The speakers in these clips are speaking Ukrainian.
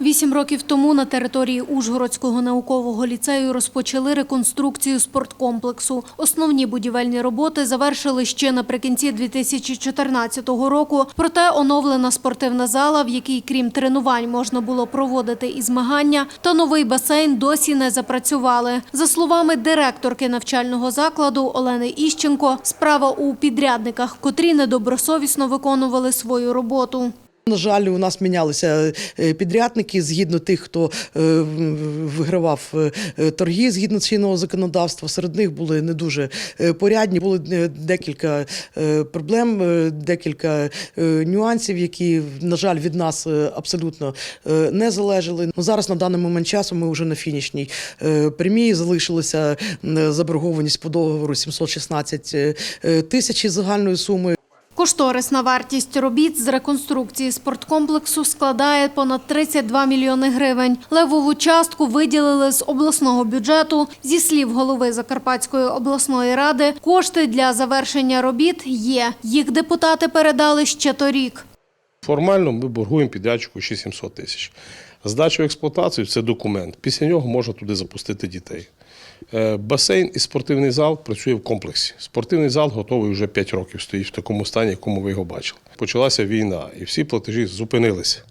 Вісім років тому на території Ужгородського наукового ліцею розпочали реконструкцію спорткомплексу. Основні будівельні роботи завершили ще наприкінці 2014 року. Проте оновлена спортивна зала, в якій крім тренувань можна було проводити і змагання, та новий басейн досі не запрацювали. За словами директорки навчального закладу Олени Іщенко, справа у підрядниках, котрі недобросовісно виконували свою роботу. На жаль, у нас мінялися е, підрядники згідно тих, хто е, вигравав е, торги згідно чинного законодавства. Серед них були не дуже порядні. Було е, декілька проблем, декілька нюансів, які, на жаль, від нас абсолютно не залежали. Ну, зараз на даний момент часу ми вже на фінішній прямій. Залишилася заборгованість по договору 716 е, тисяч загальної суми. Кошторисна вартість робіт з реконструкції спорткомплексу складає понад 32 мільйони гривень. Левову частку виділили з обласного бюджету. Зі слів голови Закарпатської обласної ради, кошти для завершення робіт є. Їх депутати передали ще торік. Формально ми боргуємо підрядчику ще 700 тисяч. Здача в експлуатацію це документ. Після нього можна туди запустити дітей. Е, Басейн і спортивний зал працює в комплексі. Спортивний зал готовий вже 5 років, стоїть в такому стані, якому ви його бачили. Почалася війна, і всі платежі зупинилися.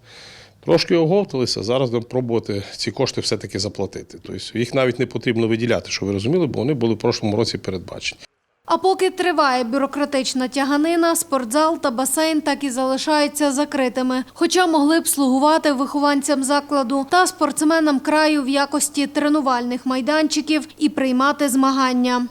Трошки оговталися, зараз будемо пробувати ці кошти все-таки заплатити. Тобто їх навіть не потрібно виділяти, щоб ви розуміли, бо вони були в прошлому році передбачені. А поки триває бюрократична тяганина, спортзал та басейн так і залишаються закритими, хоча могли б слугувати вихованцям закладу та спортсменам краю в якості тренувальних майданчиків і приймати змагання.